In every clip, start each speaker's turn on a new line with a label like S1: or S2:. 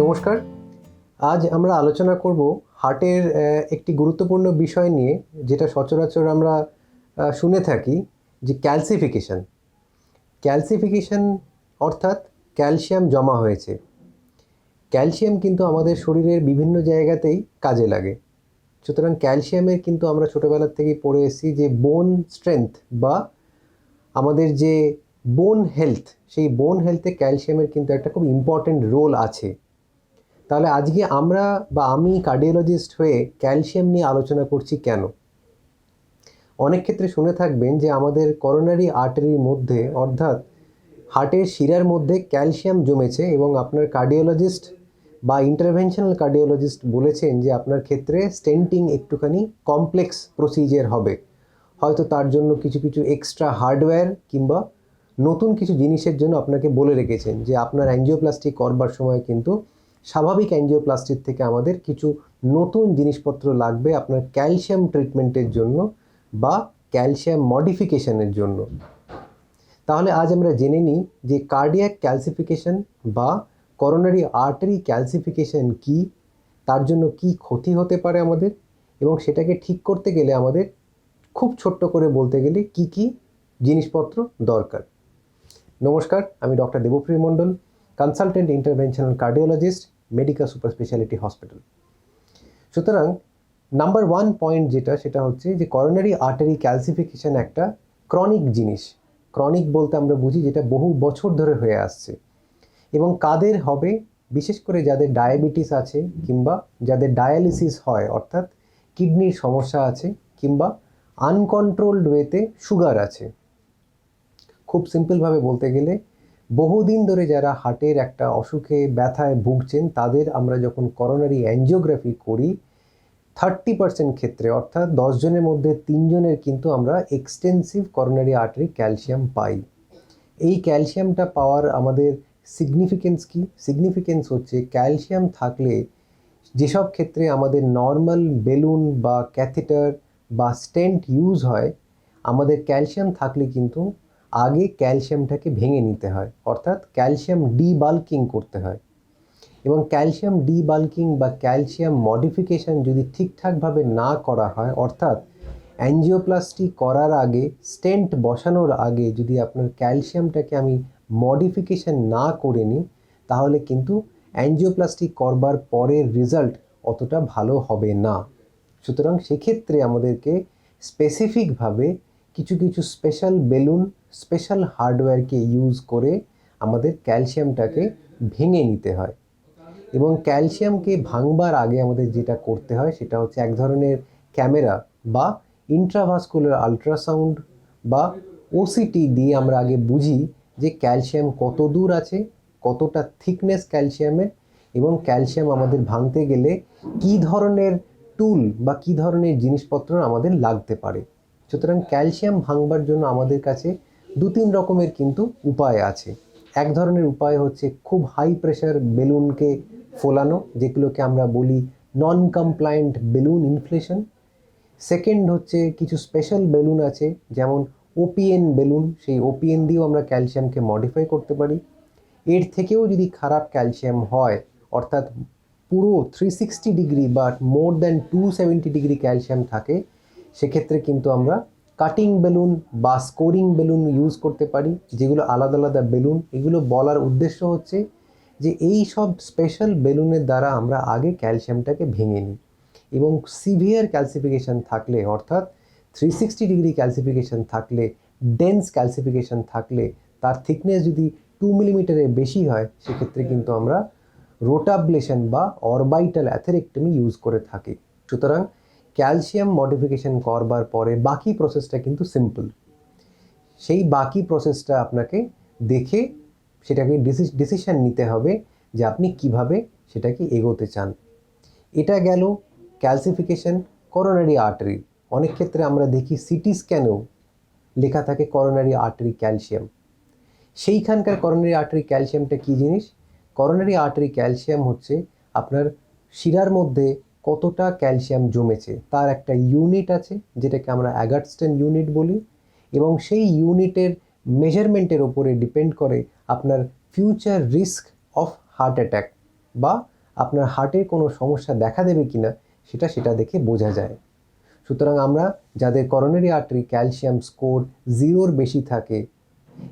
S1: নমস্কার। আজ আমরা আলোচনা করব হার্টের একটি গুরুত্বপূর্ণ বিষয় নিয়ে, যেটা সচরাচর আমরা শুনে থাকি, যে ক্যালসিফিকেশন। ক্যালসিফিকেশন অর্থাৎ ক্যালসিয়াম জমা হয়েছে। ক্যালসিয়াম কিন্তু আমাদের শরীরের বিভিন্ন জায়গাতেই কাজে লাগে। সুতরাং ক্যালসিয়ামের কিন্তু আমরা ছোটোবেলার থেকেই পড়ে এসেছি যে বোন স্ট্রেংথ বা আমাদের যে বোন হেলথ সেই বোন হেলথে ক্যালসিয়ামের কিন্তু একটা খুব ইম্পর্ট্যান্ট রোল আছে। তাহলে আজকে আমরা বা আমি কার্ডিওলজিস্ট হয়ে ক্যালসিয়াম নিয়ে আলোচনা করছি কেন? অনেক ক্ষেত্রে শুনে থাকবেন যে আমাদের করোনারি আর্টারির মধ্যে, অর্থাৎ হার্টের শিরার মধ্যে ক্যালসিয়াম জমেছে এবং আপনার কার্ডিওলজিস্ট বা ইন্টারভেনশনাল কার্ডিওলজিস্ট বলেছেন যে আপনার ক্ষেত্রে স্টেন্টিং একটুখানি কমপ্লেক্স প্রসিজার হবে। হয়তো তার জন্য কিছু কিছু এক্সট্রা হার্ডওয়্যার কিংবা নতুন কিছু জিনিসের জন্য আপনাকে বলে রেখেছেন যে আপনার অ্যাঞ্জিওপ্লাস্টি করবার সময় কিন্তু স্বাভাবিক অ্যাঞ্জিওপ্লাস্টির থেকে আমাদের কিছু নতুন জিনিসপত্র লাগবে আপনার ক্যালসিয়াম ট্রিটমেন্টের জন্য বা ক্যালসিয়াম মডিফিকেশনের জন্য। তাহলে আজ আমরা জেনে নিই যে কার্ডিয়াক ক্যালসিফিকেশন বা করোনারি আর্টারি ক্যালসিফিকেশন কি, তার জন্য কি ক্ষতি হতে পারে আমাদের এবং সেটাকে ঠিক করতে গেলে আমাদের খুব ছোট্ট করে বলতে গেলে কি কি জিনিসপত্র দরকার। নমস্কার, আমি doctor Debapriya Mondal consultant interventional cardiologist medical super speciality hospital. সুতরাং, নাম্বার ওয়ান পয়েন্ট যেটা, সেটা হচ্ছে যে করোনারি আর্টারি ক্যালসিফিকেশন একটা ক্রনিক জিনিস। ক্রনিক বলতে আমরা বুঝি যেটা বহু বছর ধরে হয়ে আসছে। এবং কাদের হবে, বিশেষ করে যাদের ডায়াবেটিস আছে কিংবা যাদের ডায়ালিসিস হয়, অর্থাৎ কিডনির সমস্যা আছে কিংবা আনকন্ট্রোলড ওয়েতে সুগার আছে। খুব সিম্পলভাবে বলতে গেলে বহুদিন ধরে যারা হার্টের একটা অসুখে ব্যথায় ভুগছেন, তাদের আমরা যখন করোনারি অ্যাঞ্জিওগ্রাফি করি থার্টি পার্সেন্ট ক্ষেত্রে, অর্থাৎ দশজনের মধ্যে তিনজনের কিন্তু আমরা এক্সটেন্সিভ করোনারি আর্টারি ক্যালসিয়াম পাই। এই ক্যালসিয়ামটা পাওয়ার আমাদের সিগনিফিকেন্স কি? সিগনিফিকেন্স হচ্ছে ক্যালসিয়াম থাকলে যেসব ক্ষেত্রে আমাদের নর্মাল বেলুন বা ক্যাথেটার বা স্টেন্ট ইউজ হয়, আমাদের ক্যালসিয়াম থাকলে কিন্তু আগে ক্যালসিয়ামটাকে ভেঙে নিতে হয়, অর্থাৎ ক্যালসিয়াম ডিবাল্কিং করতে হয়। এবং ক্যালসিয়াম ডিবাল্কিং বা ক্যালসিয়াম মডিফিকেশন যদি ঠিকঠাকভাবে না করা হয়, অর্থাৎ অ্যাঞ্জিওপ্লাস্টি করার আগে, স্টেন্ট বসানোর আগে যদি আপনার ক্যালসিয়ামটাকে আমি মডিফিকেশন না করে নিই, তাহলে কিন্তু অ্যাঞ্জিওপ্লাস্টি করবার পরের রেজাল্ট অতটা ভালো হবে না। সুতরাং সেক্ষেত্রে আমাদেরকে স্পেসিফিকভাবে কিছু কিছু স্পেশাল বেলুন স্পেশাল হার্ডওয়্যারকে ইউজ করে আমাদের ক্যালসিয়ামটাকে ভেঙে নিতে হয়। এবং ক্যালসিয়ামকে ভাঙবার আগে আমাদের যেটা করতে হয় সেটা হচ্ছে এক ধরনের ক্যামেরা বা ইন্ট্রাভাস্কুলার আলট্রাসাউন্ড বা ওসিটি দিয়ে আমরা আগে বুঝি যে ক্যালসিয়াম কত দূর আছে, কতটা থিকনেস ক্যালসিয়ামের এবং ক্যালসিয়াম আমাদের ভাঙতে গেলে কি ধরনের টুল বা কি ধরনের জিনিসপত্র আমাদের লাগতে পারে। সুতরাং ক্যালসিয়াম ভাঙবার জন্য আমাদের কাছে দু তিন রকমের কিন্তু উপায় আছে। এক ধরনের উপায় হচ্ছে খুব হাই প্রেশার বেলুনকে ফোলানো, যেগুলোকে আমরা বলি non compliant balloon inflation second হচ্ছে কিছু স্পেশাল বেলুন আছে, যেমন ওপিএন বেলুন, সেই ওপিএন দিয়েও আমরা ক্যালসিয়ামকে মডিফাই করতে পারি। এর থেকেও যদি খারাপ ক্যালসিয়াম হয়, অর্থাৎ পুরো থ্রি সিক্সটি ডিগ্রি বা more than two seventy degree calcium থাকে, সেক্ষেত্রে কিন্তু আমরা কাটিং বেলুন বা স্কোরিং বেলুন ইউজ করতে পারি, যেগুলো আলাদা আলাদা বেলুন এগুলো বলার উদ্দেশ্য হচ্ছে যে এই সব স্পেশাল বেলুনের দ্বারা আমরা আগে ক্যালসিয়ামটাকে ভেঙে নিই এবং সিভিয়ার ক্যালসিফিকেশন থাকলে, অর্থাৎ থ্রি সিক্সটি ডিগ্রি ক্যালসিফিকেশন থাকলে ডেন্স ক্যালসিফিকেশন থাকলে, তার থিকনেস যদি টু মিলিমিটারের বেশি হয়, সেক্ষেত্রে কিন্তু আমরা রোটাবলেশন বা অরবাইটাল অ্যাথেরেক্টমি ইউজ করে থাকি। সুতরাং ক্যালসিয়াম মডিফিকেশন করবার পরে বাকি প্রসেসটা কিন্তু সিম্পল সেই বাকি প্রসেসটা আপনাকে দেখে সেটাকে ডিসিশন নিতে হবে যে আপনি কীভাবে সেটাকে এগোতে চান। এটা গেল ক্যালসিফিকেশন করোনারি আর্টারি অনেক ক্ষেত্রে আমরা দেখি সিটি স্ক্যানেও লেখা থাকে করোনারি আর্টারি ক্যালসিয়াম সেইখানকার করোনারি আর্টারি ক্যালসিয়ামটা কী জিনিস? করোনারি আর্টারি ক্যালসিয়াম হচ্ছে আপনার শিরার মধ্যে কতটা ক্যালসিয়াম জমেছে, তার একটা ইউনিট আছে, যেটাকে আমরা অ্যাগাটস্টেন ইউনিট বলি, এবং সেই ইউনিটের মেজারমেন্টের ওপরে ডিপেন্ড করে আপনার future risk of heart attack বা আপনার হার্টের কোনো সমস্যা দেখা দেবে কিনা, সেটা সেটা দেখে বোঝা যায়। সুতরাং আমরা যাদের করোনারি আর্টারি ক্যালসিয়াম স্কোর জিরোর বেশি থাকে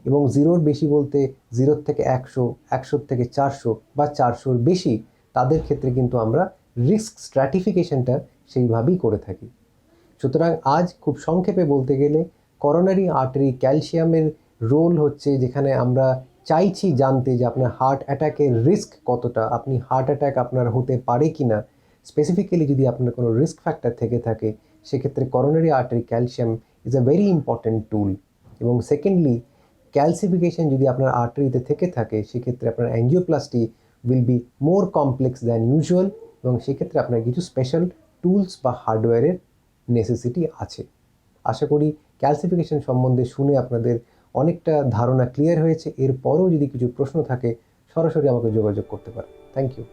S1: এবং জিরোর বেশি বলতে জিরোর থেকে একশো, একশোর থেকে চারশো বা চারশোর বেশি, তাদের ক্ষেত্রে কিন্তু আমরা রিস্ক স্ট্র্যাটিফিকেশনটা সেইভাবেই করে থাকি। সুতরাং আজ খুব সংক্ষেপে বলতে গেলে করোনারি আর্টারি ক্যালসিয়ামের রোল হচ্ছে যেখানে আমরা চাইছি জানতে যে আপনার হার্ট অ্যাটাকের রিস্ক কতটা, আপনি হার্ট অ্যাটাক আপনার হতে পারে কি না স্পেসিফিক্যালি যদি আপনার কোনো রিস্ক ফ্যাক্টর থেকে থাকে, সেক্ষেত্রে coronary artery calcium is a very important tool এবং সেকেন্ডলি ক্যালসিফিকেশন যদি আপনার আর্টারিতে থেকে থাকে, সেক্ষেত্রে আপনার angioplasty will be more complex than usual এবং সেক্ষেত্রে আপনার কিছু স্পেশাল টুলস বা হার্ডওয়্যারের নেসেসিটি আছে। আশা করি ক্যালসিফিকেশন সম্বন্ধে শুনে আপনাদের অনেকটা ধারণা ক্লিয়ার হয়েছে। এরপরও যদি কিছু প্রশ্ন থাকে, সরাসরি আমাকে যোগাযোগ করতে পারেন। Thank you